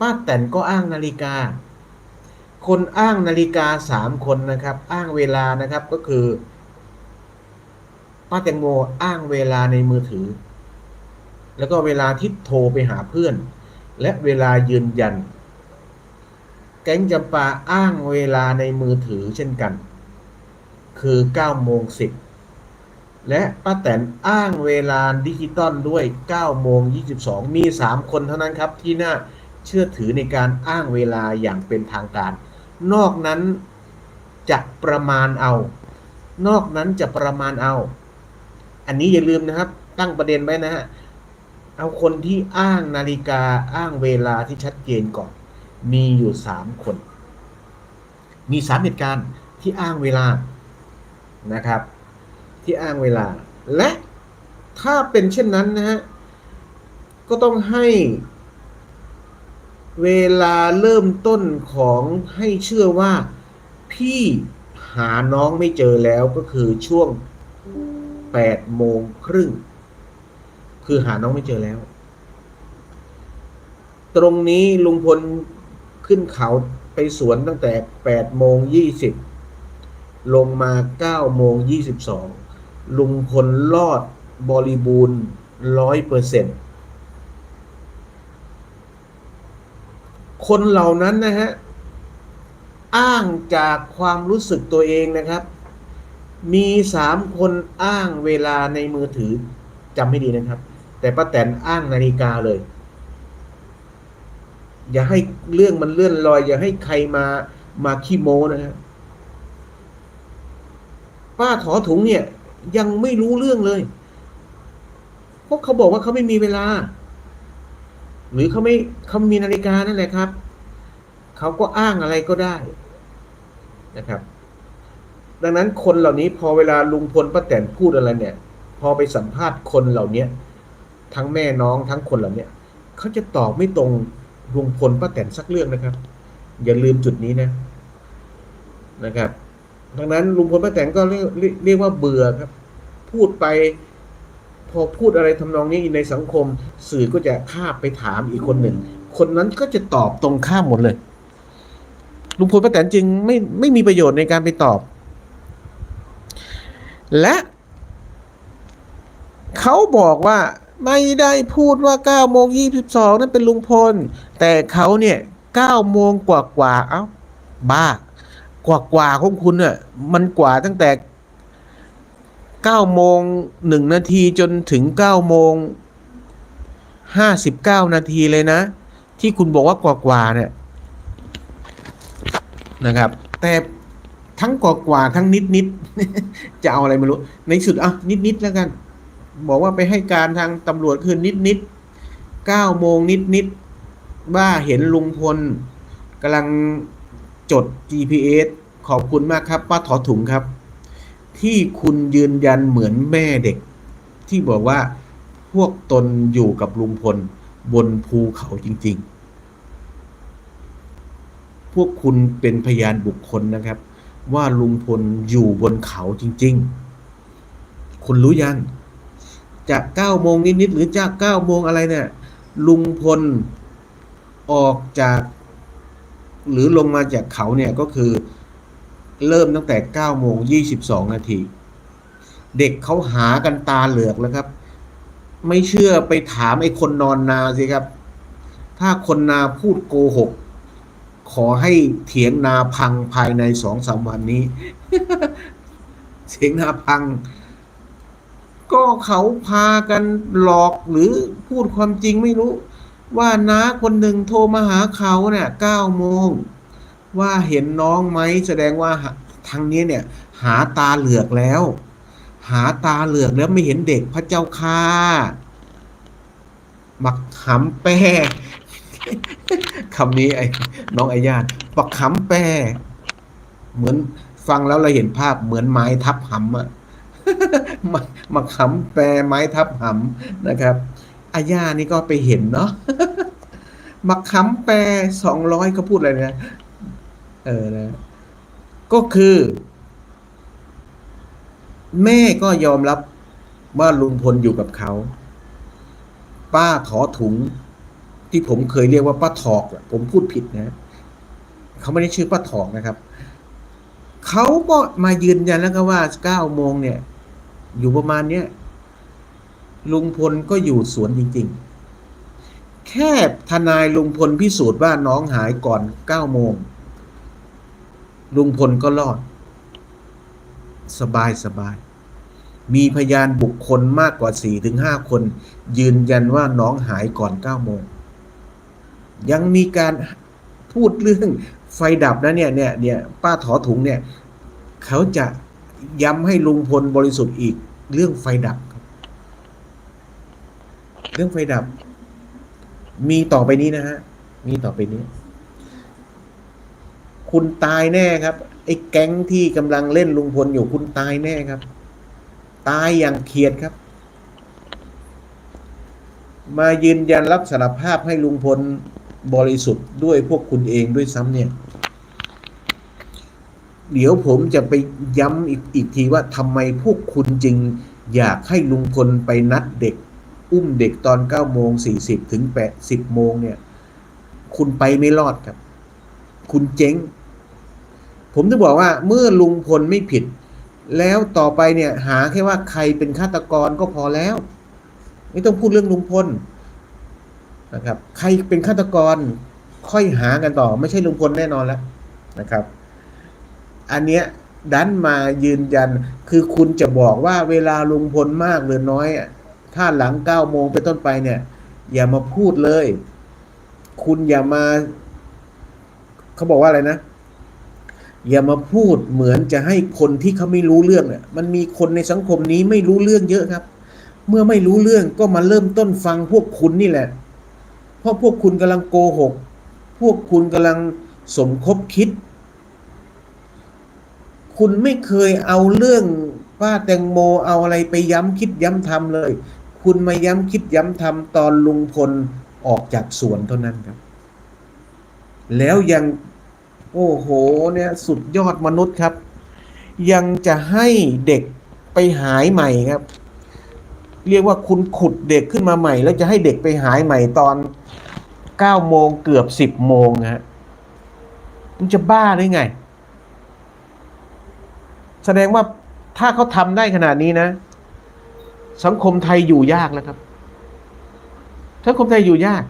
ป้าแตนก็อ้างนาฬิกา คนอ้างนาฬิกาสามคนนะครับ อ้างเวลานะครับก็คือป้าแตงโมอ้างเวลาในมือถือ แล้วก็เวลาที่โทรไปหาเพื่อน และเวลายืนยัน แก๊งจำปาอ้างเวลาในมือถือเช่นกัน คือ9โมง10 และป้าแตนอ้างเวลาดิจิตอลด้วย9โมง22 มี 3 คนเท่านั้นครับที่หน่า เชื่อถือในการอ้างเวลาอย่างเป็นทางการ นอกนั้นจะประมาณเอา นอกนั้นจะประมาณเอา อันนี้อย่าลืมนะครับ ตั้งประเด็นไว้นะฮะ เอาคนที่อ้างนาฬิกาอ้างเวลาที่ชัดเจนก่อน มีอยู่สามคน มีสามเหตุการณ์ที่อ้างเวลานะครับ ที่อ้างเวลา และถ้าเป็นเช่นนั้นนะฮะ ก็ต้องให้ เวลาเริ่มต้นของให้เชื่อว่าพี่หาน้องไม่เจอแล้วก็คือช่วง8โมงครึ่ง คือหาน้องไม่เจอแล้ว ตรงนี้ลุงพลขึ้นเขาไปสวนตั้งแต่8โมง20ลงมา9โมง22ลุงพลรอดบริบูรณ์ร้อยเปอร์เซ็นต์ คนเหล่านั้นนะฮะ อ้างจากความรู้สึกตัวเองนะครับ มีสามคนอ้างเวลาในมือถือจำให้ดีนะครับ แต่ป้าแตนอ้างนาฬิกาเลย อย่าให้เรื่องมันเลื่อนลอย อย่าให้ใครมามาขี้โม้นะฮะป้าถอถุงเนี่ย ยังไม่รู้เรื่องเลย เพราะเขาบอกว่าเขาไม่มีเวลา หรือเขาไม่เขามีนาฬิกานั่นแหละครับเขาก็อ้างอะไรก็ได้นะครับ ดังนั้นคนเหล่านี้พอเวลาลุงพลป้าแตนพูดอะไรเนี่ย พอไปสัมภาษณ์คนเหล่านี้ทั้งแม่น้องทั้งคนเหล่านี้เขาจะตอบไม่ตรงลุงพลป้าแตนสักเรื่องนะครับ อย่าลืมจุดนี้นะนะครับ ดังนั้นลุงพลป้าแตนก็เรียกเรียกว่าเบื่อครับ พูดไป พอพูดอะไรทำนองนี้ในสังคม สื่อก็จะข้าบไปถามอีกคนหนึ่ง คนนั้นก็จะตอบตรงข้ามหมดเลยลุงพลป้าแตนจึงไม่ไม่มีประโยชน์ในการไปตอบ และเขาบอกว่าไม่ได้พูดว่า 9 โมง 22 นั่นเป็นลุงพล แต่เขาเนี่ย 9 โมงกว่ากว่า เอ้า บ้ากว่ากว่าของคุณเนี่ยมันกว่าตั้งแต่ 9โมง1นาทีจนถึง9โมง59 นาทีเลยนะ ที่คุณบอกว่ากว่ากว่าเนี่ยนะครับ แต่ทั้งกว่ากว่าทั้งนิดนิดจะเอาอะไรไม่รู้ ในสุดอะนิดนิดแล้วกัน บอกว่าไปให้การทางตำรวจคือนิดนิดเก้าโมงนิดนิดๆว่าเห็นลุงพลกำลังจด GPS ขอบคุณมากครับ ป้าถอถุงครับ ที่คุณยืนยันเหมือนแม่เด็ก ที่บอกว่าพวกตนอยู่กับลุงพลบนภูเขาจริง ๆ พวกคุณเป็นพยานบุคคลนะครับ ว่าลุงพลอยู่บนเขาจริง ๆ คุณรู้ยัง จากเก้าโมงนิด ๆ หรือจากเก้าโมงอะไรเนี่ย ลุงพลออกจาก หรือลงมาจากเขาเนี่ยก็คือ เริ่มตั้งแต่เก้าโมงยี่สิบสองนาที เด็กเขาหากันตาเหลือกแล้วครับ ไม่เชื่อไปถามไอ้คนนอนนาสิครับ ถ้าคนนาพูดโกหก ขอให้เถียงนาพังภายในสองสามวันนี้เถียงนาพัง ก็เขาพากันหลอกหรือพูดความจริงไม่รู้ ว่าน้าคนหนึ่งโทรมาหาเขาเนี่ยเก้าโมง ว่าเห็นน้องไหมแสดงว่าทางนี้เนี่ย หาตาเหลือกแล้ว หาตาเหลือกแล้วไม่เห็นเด็กพระเจ้าค่าบักขำแป้คำนี้ไอ้น้องไอ้ญาติบักขำแป้เหมือนฟังแล้วเราเห็นภาพเหมือนไม้ทับหำอะมามาขำแปรไม้ทับหำนะครับอาญานี่ก็ไปเห็นเนาะมาขำแปรสองร้อยก็พูดอะไรนะ เออนะก็คือ แม่ก็ยอมรับว่าลุงพลอยู่กับเขา ป้าถอถุง ที่ผมเคยเรียกว่าป้าถอกผมพูดผิดนะเขาไม่ได้ชื่อป้าถอกนะครับเขาก็มายืนยันแล้วก็ว่าเก้าโมงเนี่ย อยู่ประมาณเนี้ยลุงพลก็อยู่สวนจริง ๆ แค่ทนายลุงพลพิสูจน์ว่าน้องหายก่อนเก้าโมง ลุงพลก็รอด สบายสบาย มีพยานบุคคลมากกว่าสี่ถึงห้าคน ยืนยันว่าน้องหายก่อนเก้าโมง ยังมีการพูดเรื่องไฟดับนะเนี่ยเนี่ยเนี่ยป้าถอถุงเนี่ย เขาจะย้ำให้ลุงพลบริสุทธิ์อีกเรื่องไฟดับครับเรื่องไฟดับ มีต่อไปนี้นะฮะ มีต่อไปนี้ คุณตายแน่ครับ ไอ้แก๊งที่กำลังเล่นลุงพลอยู่คุณตายแน่ครับ ตายอย่างเขียดครับ มายืนยันรับสารภาพให้ลุงพลบริสุทธิ์ด้วยพวกคุณเองด้วยซ้ำเนี่ย เดี๋ยวผมจะไปย้ำอีกอีกทีว่าทำไมพวกคุณจึงอยากให้ลุงพลไปนัดเด็ก อุ้มเด็กตอน9โมง40 ถึง 8 10 โมงเนี่ย คุณไปไม่รอดครับ คุณเจ๊ง ผมจะบอกว่าเมื่อลุงพลไม่ผิด แล้วต่อไปเนี่ยหาแค่ว่าใครเป็นฆาตกรก็พอแล้ว ไม่ต้องพูดเรื่องลุงพลนะครับ ใครเป็นฆาตกรค่อยหากันต่อ ไม่ใช่ลุงพลแน่นอนแล้วนะครับ อันเนี้ยดันมายืนยันคือคุณจะบอกว่าเวลาลุงพลมากหรือน้อยถ้าหลังเก้าโมงเป็นต้นไปเนี่ย อย่ามาพูดเลย คุณอย่ามา เขาบอกว่าอะไรนะ อย่ามาพูดเหมือนจะให้คนที่เขาไม่รู้เรื่องเนี่ยมันมีคนในสังคมนี้ไม่รู้เรื่องเยอะครับ เมื่อไม่รู้เรื่องก็มาเริ่มต้นฟังพวกคุณนี่แหละ เพราะพวกคุณกำลังโกหก พวกคุณกำลังสมคบคิด คุณไม่เคยเอาเรื่องป้าแตงโมเอาอะไรไปย้ำคิดย้ำทำเลย คุณมาย้ำคิดย้ำทำตอนลุงพลออกจากสวนเท่านั้นครับ แล้วยัง โอ้โหเนี่ยสุดยอดมนุษย์ครับ ยังจะให้เด็กไปหายใหม่ครับ เรียกว่าคุณขุดเด็กขึ้นมาใหม่ แล้วจะให้เด็กไปหายใหม่ตอนเก้าโมงเกือบสิบโมงฮะมันจะบ้าได้ไง แสดงว่าถ้าเขาทำได้ขนาดนี้นะ สังคมไทยอยู่ยากแล้วครับสังคมไทยอยู่ยาก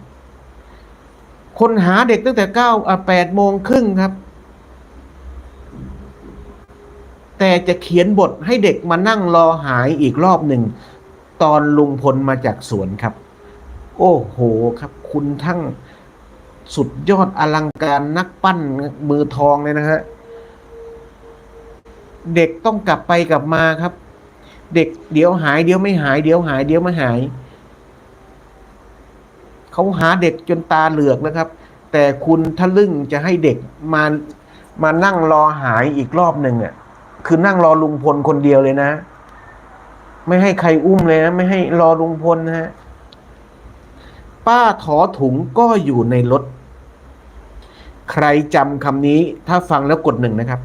คนหาเด็กตั้งแต่เก้าอะแปดโมงครึ่งครับ แต่จะเขียนบทให้เด็กมานั่งรอหายอีกรอบหนึ่ง ตอนลุงพลมาจากสวนครับ โอ้โหครับ คุณทั้งสุดยอดอลังการนักปั้นมือทองเลยนะฮะเด็กต้องกลับไปกลับมาครับ เด็กเดี๋ยวหายเดี๋ยวไม่หายเดี๋ยวหายเดี๋ยวไม่หาย เขาหาเด็กจนตาเหลือกนะครับ แต่คุณทะลึ่งจะให้เด็กมามานั่งรอหายอีกรอบหนึ่งอะคือนั่งรอลุงพลคนเดียวเลยนะ ไม่ให้ใครอุ้มเลยนะ ไม่ให้รอลุงพลนะฮะป้าถอถุงก็อยู่ในรถ ใครจำคำนี้ถ้าฟังแล้วกดหนึ่งนะครับ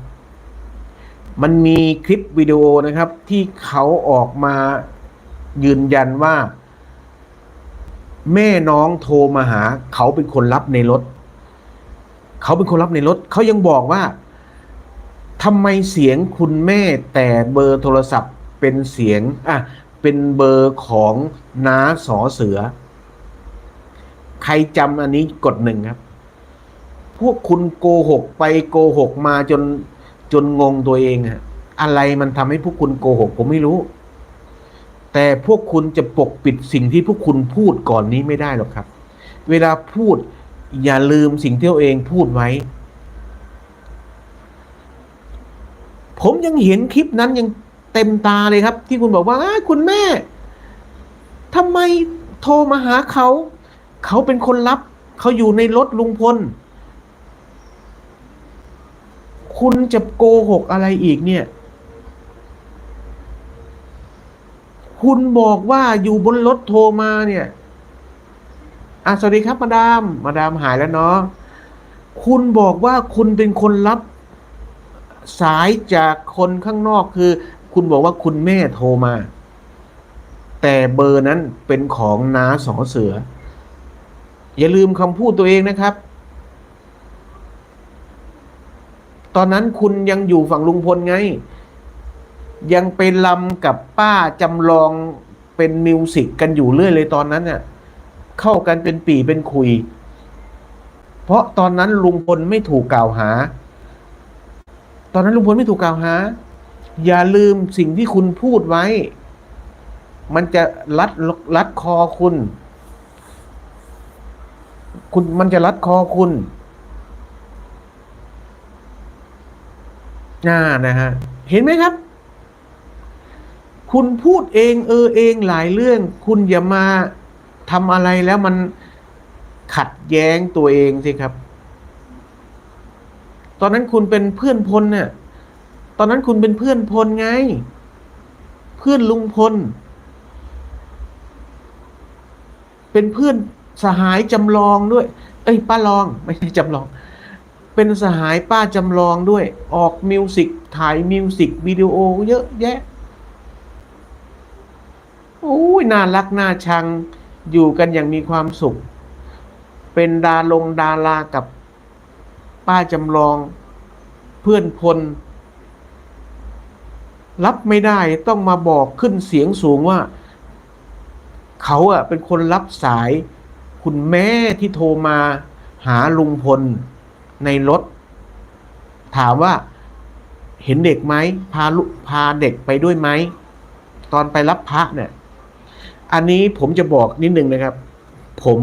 มันมีคลิปวิดีโอนะครับ ที่เขาออกมายืนยันว่า แม่น้องโทรมาหา เขาเป็นคนรับในรถ เขาเป็นคนรับในรถ เขายังบอกว่าทำไมเสียงคุณแม่แต่เบอร์โทรศัพท์เป็นเสียงอะเป็นเบอร์ของน้าสอเสือ ใครจำอันนี้กดหนึ่งครับ พวกคุณโกหกไปโกหกมาจนจนงงตัวเองอะอะไรมันทำให้พวกคุณโกหกผมไม่รู้ แต่พวกคุณจะปกปิดสิ่งที่พวกคุณพูดก่อนนี้ไม่ได้หรอกครับ เวลาพูดอย่าลืมสิ่งที่ตัวเองพูดไว้ ผมยังเห็นคลิปนั้นยังเต็มตาเลยครับ ที่คุณบอกว่าอ้าคุณแม่ทำไมโทรมาหาเขา เขาเป็นคนรับ เขาอยู่ในรถลุงพล คุณจะโกหกอะไรอีกเนี่ย คุณบอกว่าอยู่บนรถโทรมาเนี่ยอะสวัสดีครับมาดาม มาดามหายแล้วเนาะ คุณบอกว่าคุณเป็นคนรับสายจากคนข้างนอกคือ คุณบอกว่าคุณแม่โทรมา แต่เบอร์นั้นเป็นของน้าสอเสือ อย่าลืมคำพูดตัวเองนะครับ ตอนนั้นคุณยังอยู่ฝั่งลุงพลไง ยังไปลำกับป้าจำลองเป็นมิวสิกกันอยู่เรื่อยเลยตอนนั้นเนี่ยเข้ากันเป็นปีเป็นคุย เพราะตอนนั้นลุงพลไม่ถูกกล่าวหา ตอนนั้นลุงพลไม่ถูกกล่าวหา อย่าลืมสิ่งที่คุณพูดไว้ มันจะรัดรัดคอคุณ คุณมันจะรัดคอคุณน่านะฮะ เห็นไหมครับ คุณพูดเองเออเองหลายเรื่อง คุณอย่ามาทำอะไรแล้วมันขัดแย้งตัวเองสิครับ ตอนนั้นคุณเป็นเพื่อนพลเนี่ยตอนนั้นคุณเป็นเพื่อนพลไง เพื่อนลุงพล เป็นเพื่อนสหายจำลองด้วย เอ้ยป้าลองไม่ใช่จำลอง เป็นสหายป้าจำลองด้วย ออกมิวสิกถ่ายมิวสิกวิดีโอเยอะแยะ โอ้ยน่ารักน่าชัง อยู่กันอย่างมีความสุข เป็นดาลงดารากับป้าจำลอง เพื่อนพล รับไม่ได้ต้องมาบอกขึ้นเสียงสูงว่า เขาอะเป็นคนรับสาย คุณแม่ที่โทรมาหาลุงพลในรถ ถามว่าเห็นเด็กไหมพาลุพาเด็กไปด้วยไหม ตอนไปรับพระเนี่ย อันนี้ผมจะบอกนิดนึงนะครับ ผม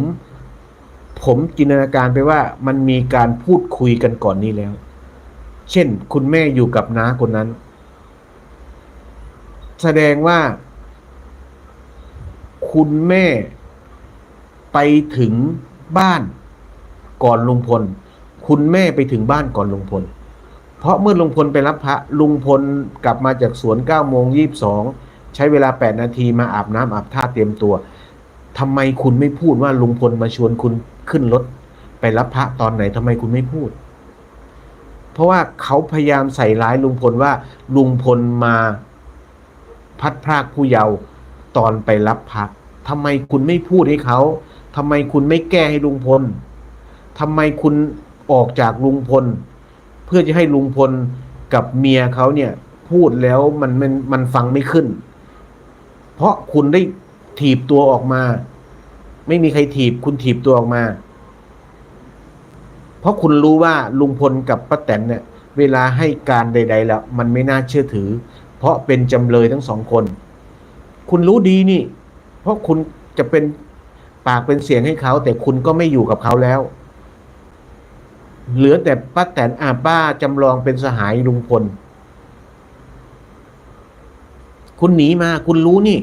ผมจินตนาการไปว่ามันมีการพูดคุยกันก่อนนี้แล้ว เช่น คุณแม่อยู่กับน้าคนนั้น แสดงว่า คุณแม่ไปถึงบ้านก่อนลุงพล คุณแม่ไปถึงบ้านก่อนลุงพล เพราะเมื่อลุงพลไปรับพระลุงพลกลับมาจากสวน9โมง22 ใช้เวลา 8 นาทีมาอาบน้ำอาบท่าเตรียมตัวทำไมคุณไม่พูดว่าลุงพลมาชวนคุณขึ้นรถไปรับพระตอนไหนทำไมคุณไม่พูด เพราะว่าเขาพยายามใส่ร้ายลุงพลว่า ลุงพลมาพัดพรากผู้เยาว์ตอนไปรับพระทำไมคุณไม่พูดให้เขาทำไมคุณไม่แก้ให้ลุงพลทำไมคุณออกจากลุงพล เพื่อจะให้ลุงพลกับเมียเขาเนี่ย พูดแล้วมันมันมันฟังไม่ขึ้น เพราะคุณได้ถีบตัวออกมา ไม่มีใครถีบ คุณถีบตัวออกมา เพราะคุณรู้ว่าลุงพลกับป้าแตนเนี่ย เวลาให้การใด ๆ แล้ว มันไม่น่าเชื่อถือ เพราะเป็นจำเลยทั้งสองคน คุณรู้ดีนี่ เพราะคุณจะเป็นปากเป็นเสียงให้เขา แต่คุณก็ไม่อยู่กับเขาแล้ว เหลือแต่ป้าแตนอาป้าจำลองเป็นสหายลุงพล คุณหนีมา คุณรู้นี่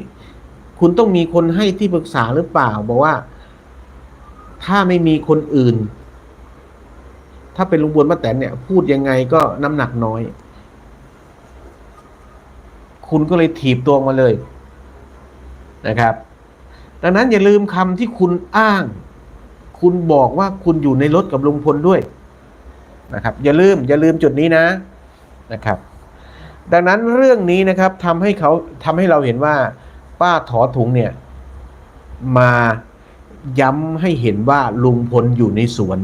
คุณต้องมีคนให้ที่ปรึกษาหรือเปล่า บอกว่า ถ้าไม่มีคนอื่น ถ้าเป็นลุงพลป้าแตนเนี่ย พูดยังไงก็น้ำหนักน้อย คุณก็เลยถีบตัวมาเลยนะครับ ดังนั้นอย่าลืมคำที่คุณอ้าง คุณบอกว่าคุณอยู่ในรถกับลุงพลด้วยนะครับ อย่าลืม อย่าลืมจุดนี้นะนะครับ ดังนั้นเรื่องนี้นะครับทำให้เขาทำให้เราเห็นว่าป้าถอถุงเนี่ย มาย้ำให้เห็นว่าลุงพลอยู่ในสวน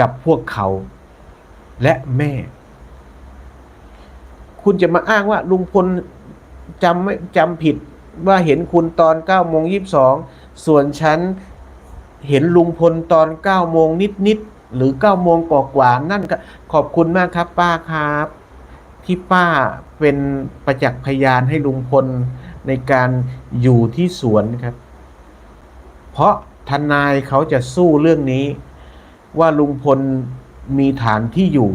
กับพวกเขาและแม่ คุณจะมาอ้างว่าลุงพลจำไม่จำผิดว่าเห็นคุณตอน9โมง22 ส่วนฉันเห็นลุงพลตอน9โมงนิด ๆ หรือ9โมงกว่าๆนั่นก็ขอบคุณมากครับป้าครับ ที่ป้าเป็นประจักษ์พยานให้ลุงพลในการอยู่ที่สวนครับ เพราะทนายเขาจะสู้เรื่องนี้ ว่าลุงพลมีฐานที่อยู่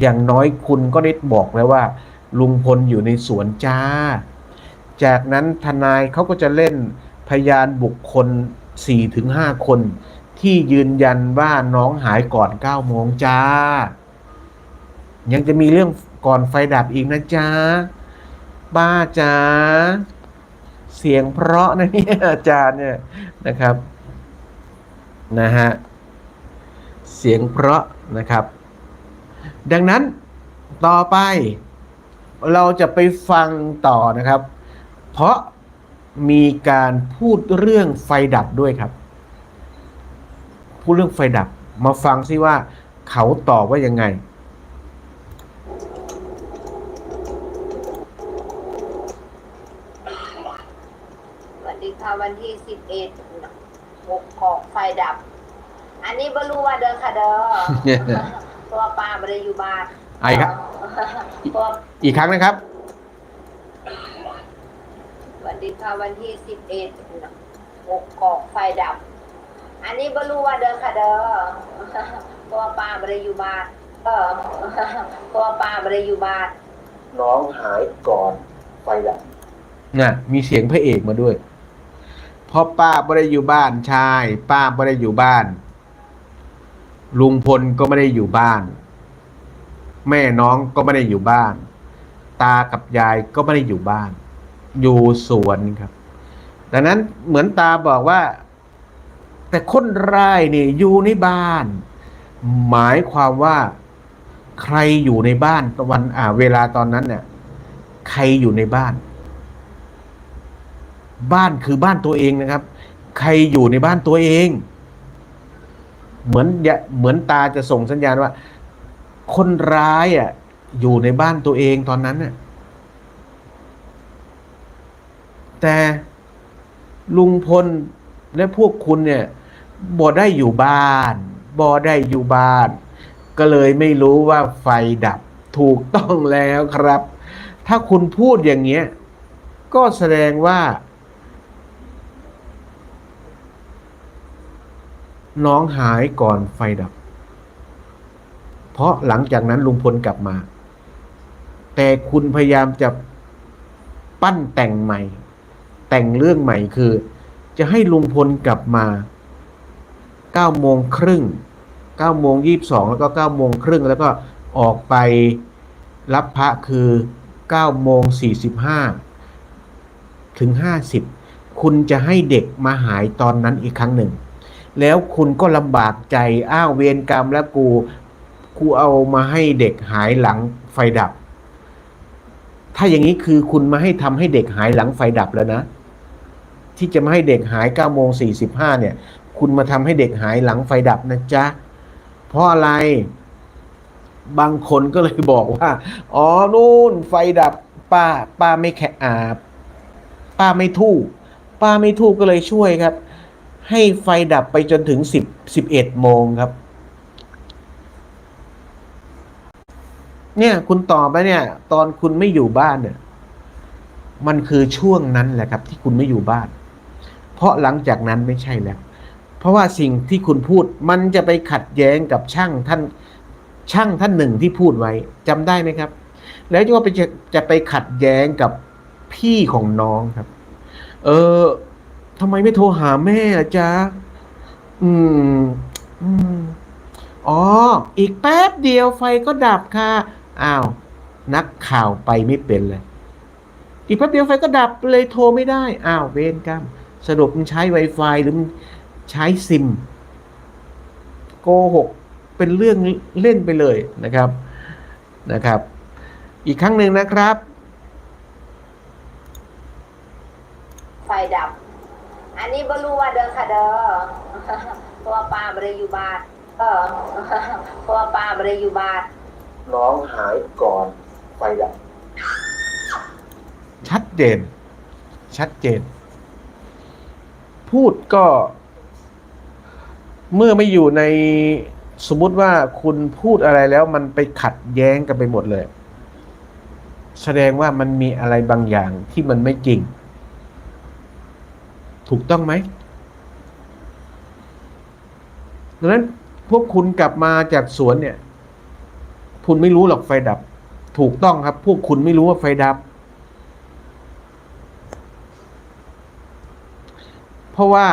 อย่างน้อยคุณก็ได้บอกแล้วว่า ลุงพลอยู่ในสวนจ้า จากนั้นทนายเขาก็จะเล่นพยานบุคคล4-5คน ที่ยืนยันว่าน้องหายก่อน9โมงจ้า ยังจะมีเรื่องก่อนไฟดับอีกนะจ๊ะป้าจ๋าเสียงเพราะนะเนี่ยอาจารย์เนี่ยนะครับ นะฮะ เสียงเพราะนะครับ ดังนั้นต่อไปเราจะไปฟังต่อนะครับ เพราะมีการพูดเรื่องไฟดับด้วยครับ พูดเรื่องไฟดับ มาฟังซิว่าเขาตอบว่ายังไง ส วัสดีค่ะวันที่สิบเอ็ดหกของไฟดับ อันนี้บรู้ว่าเดินค่ะเด้อตัวปลาไม่ได้อยู่บ้านไอ้ครับตัวอีกครั้งนะครับสวัสดีค่ะวันที่สิบเอ็ดหกของไฟดับอันนี้บรู้ว่าเดินค่ะเด้อตัวปลาไม่ได้อยู่บ้านเออตัวปลาไม่ได้อยู่บ้านน้องหายก่อนไฟดับน่ะมีเสียงพระเอกมาด้วยเพ ราะป้าไม่ได้อยู่บ้านใช่ป้าไม่ได้อยู่บ้าน ลุงพลก็ไม่ได้อยู่บ้าน แม่น้องก็ไม่ได้อยู่บ้าน ตากับยายก็ไม่ได้อยู่บ้าน อยู่สวนครับ ดังนั้นเหมือนตาบอกว่า แต่คนร้ายนี่อยู่ในบ้าน หมายความว่าใครอยู่ในบ้านตะวันอ่า เวลาตอนนั้นเนี่ยใครอยู่ในบ้าน บ้านคือบ้านตัวเองนะครับ ใครอยู่ในบ้านตัวเอง เหมือนเหมือนตาจะส่งสัญญาณว่า คนร้ายอะ อยู่ในบ้านตัวเองตอนนั้นน่ะแต่ลุงพลและพวกคุณเนี่ยบ่ได้อยู่บ้านบ่ได้อยู่บ้าน ก็เลยไม่รู้ว่าไฟดับถูกต้องแล้วครับ ถ้าคุณพูดอย่างเงี้ย ก็แสดงว่า น้องหายก่อนไฟดับ เพราะหลังจากนั้นลุงพลกลับมา แต่คุณพยายามจะปั้นแต่งใหม่ แต่งเรื่องใหม่คือ จะให้ลุงพลกลับมา9โมงครึ่ง9โมง22แล้วก็9โมงครึ่งแล้วก็ออกไปรับพระคือ9โมง45ถึง50คุณจะให้เด็กมาหายตอนนั้นอีกครั้งหนึ่ง แล้วคุณก็ลำบากใจอ้าวเวรกรรมแล้วกูกูเอามาให้เด็กหายหลังไฟดับ ถ้าอย่างนี้คือคุณมาให้ทำให้เด็กหายหลังไฟดับแล้วนะ ที่จะมาให้เด็กหาย9โมง45เนี่ย คุณมาทำให้เด็กหายหลังไฟดับนะจ๊ะ เพราะอะไร บางคนก็เลยบอกว่า อ๋อนู่นไฟดับ ป้า ป้าไม่แค่อาป้าไม่ทู่ ป้าไม่ทู่ก็เลยช่วยครับ ให้ไฟดับไปจนถึงสิบสิบเอ็ดโมงครับ เนี่ยคุณตอบไปเนี่ย ตอนคุณไม่อยู่บ้านเนี่ย มันคือช่วงนั้นแหละครับ ที่คุณไม่อยู่บ้าน เพราะหลังจากนั้นไม่ใช่แล้ว เพราะว่าสิ่งที่คุณพูดมันจะไปขัดแย้งกับช่างท่าน ช่างท่านหนึ่งที่พูดไว้จำได้ไหมครับ แล้วก็ไปจะจะไปขัดแย้งกับพี่ของน้องครับ เออ ทำไมไม่โทรหาแม่ล่ะจ๊ะ อืม อืม อ๋อ อีกแป๊บเดียวไฟก็ดับค่ะ อ้าว นักข่าวไปไม่เป็นเลย อีกแป๊บเดียวไฟก็ดับเลยโทรไม่ได้ อ้าว เวรกรรมสรุปมันใช้ Wi-Fi หรือมันใช้ซิม โกหก เป็นเรื่องเล่นไปเลยนะครับ นะครับ อีกครั้งหนึ่งนะครับ ไฟดับ อันนี้บรู้ว่าเดินค่ะเด้อตัวปลาไม่ได้อยู่บ้านเออตัวปลาไม่ได้อยู่บ้านน้องหายก่อนไฟดับชัดเจน ชัดเจน พูดก็ เมื่อไม่อยู่ในสมมุติว่าคุณพูดอะไรแล้วมันไปขัดแย้งกันไปหมดเลย แสดงว่ามันมีอะไรบางอย่างที่มันไม่จริง ถูกต้องไหมดังนั้นพวกคุณกลับมาจากสวนเนี่ย คุณไม่รู้หรอกไฟดับ ถูกต้องครับ พวกคุณไม่รู้ว่าไฟดับ เพราะว่า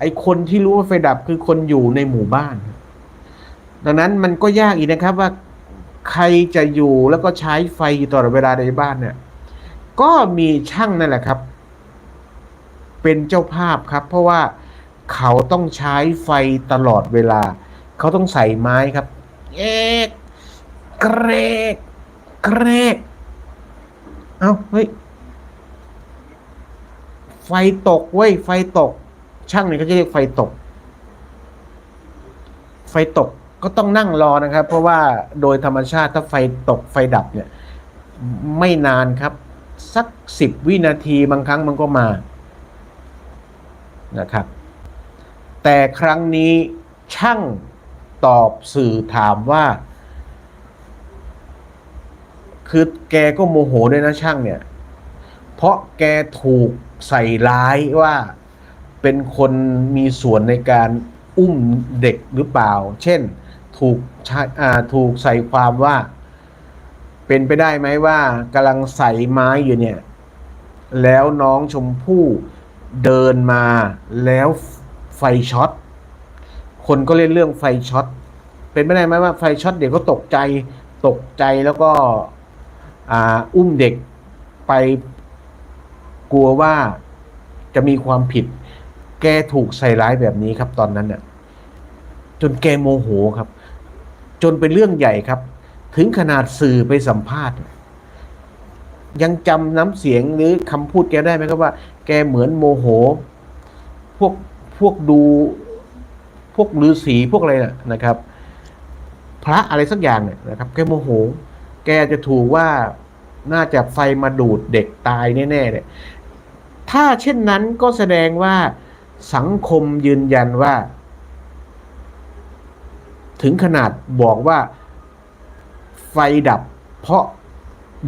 ไอ้คนที่รู้ว่าไฟดับคือคนอยู่ในหมู่บ้าน ดังนั้นมันก็ยากอีกนะครับว่าใครจะอยู่แล้วก็ใช้ไฟอยู่ตลอดเวลาในบ้านเนี่ย ก็มีช่างนั่นแหละครับ เป็นเจ้าภาพครับ เพราะว่าเขาต้องใช้ไฟตลอดเวลา เขาต้องใส่ไม้ครับ เอกเกรกเกรกเอ้าเฮ้ยไฟตกเว้ยไฟตก ช่างเนี่ยเขาจะเรียกไฟตก ไฟตกก็ต้องนั่งรอนะครับ เพราะว่าโดยธรรมชาติถ้าไฟตกไฟดับเนี่ย ไม่นานครับ สักสิบวินาทีบางครั้งมันก็มา นะครับ แต่ครั้งนี้ช่างตอบสื่อถามว่า คือแกก็โมโหด้วยนะช่างเนี่ย เพราะแกถูกใส่ร้ายว่าเป็นคนมีส่วนในการอุ้มเด็กหรือเปล่า เช่น ถูกช่าถูกใส่ความว่า เป็นไปได้ไหมว่ากำลังใส่ไม้อยู่เนี่ย แล้วน้องชมพู่ เดินมาแล้วไฟช็อต คนก็เล่นเรื่องไฟช็อต เป็นไปได้ไหมว่าไฟช็อตเด็กก็ตกใจตกใจแล้วก็อ่าอุ้มเด็กไปกลัวว่าจะมีความผิด แกถูกใส่ร้ายแบบนี้ครับ ตอนนั้นน่ะจนแกโมโหครับ จนเป็นเรื่องใหญ่ครับ ถึงขนาดสื่อไปสัมภาษณ์ ยังจำน้ำเสียงหรือคำพูดแกได้ไหมครับว่า แกเหมือนโมโห พวกพวกดูพวกฤาษีพวกอะไรนะครับ พระอะไรสักอย่างเนี่ยนะครับ แกโมโห แกจะถูกว่าน่าจะไฟมาดูดเด็กตายแน่ๆเลยถ้าเช่นนั้นก็แสดงว่าสังคมยืนยันว่า ถึงขนาดบอกว่าไฟดับเพราะ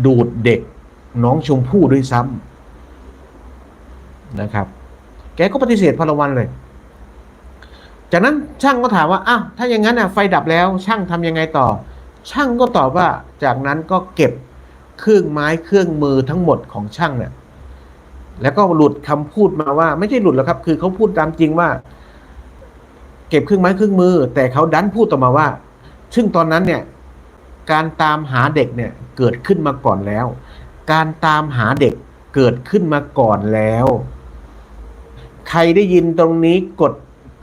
ดูดเด็กน้องชมพู่ด้วยซ้ำ นะครับ แกก็ปฏิเสธพลวันเลย จากนั้นช่างก็ถามว่าอ้าวถ้าอย่างนั้นอะไฟดับแล้วช่างทำยังไงต่อ ช่างก็ตอบว่า จากนั้นก็เก็บเครื่องไม้เครื่องมือทั้งหมดของช่างเนี่ย แล้วก็หลุดคำพูดมาว่า ไม่ใช่หลุดหรอกครับ คือเขาพูดตามจริงว่า เก็บเครื่องไม้เครื่องมือ แต่เขาดันพูดต่อมาว่า ซึ่งตอนนั้นเนี่ย การตามหาเด็กเนี่ยเกิดขึ้นมาก่อนแล้ว การตามหาเด็กเกิดขึ้นมาก่อนแล้ว ใครได้ยินตรงนี้กด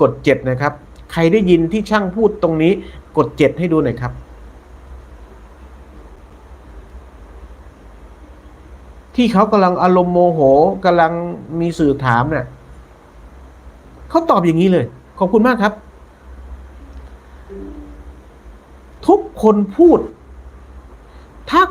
กดเจ็ดนะครับ ใครได้ยินที่ช่างพูดตรงนี้กดเจ็ดให้ดูหน่อยครับ ที่เขากำลังอารมณ์โมโหกำลังมีสื่อถามเนี่ยเขาตอบอย่างนี้เลย ขอบคุณมากครับ ทุกคนพูด ถ้า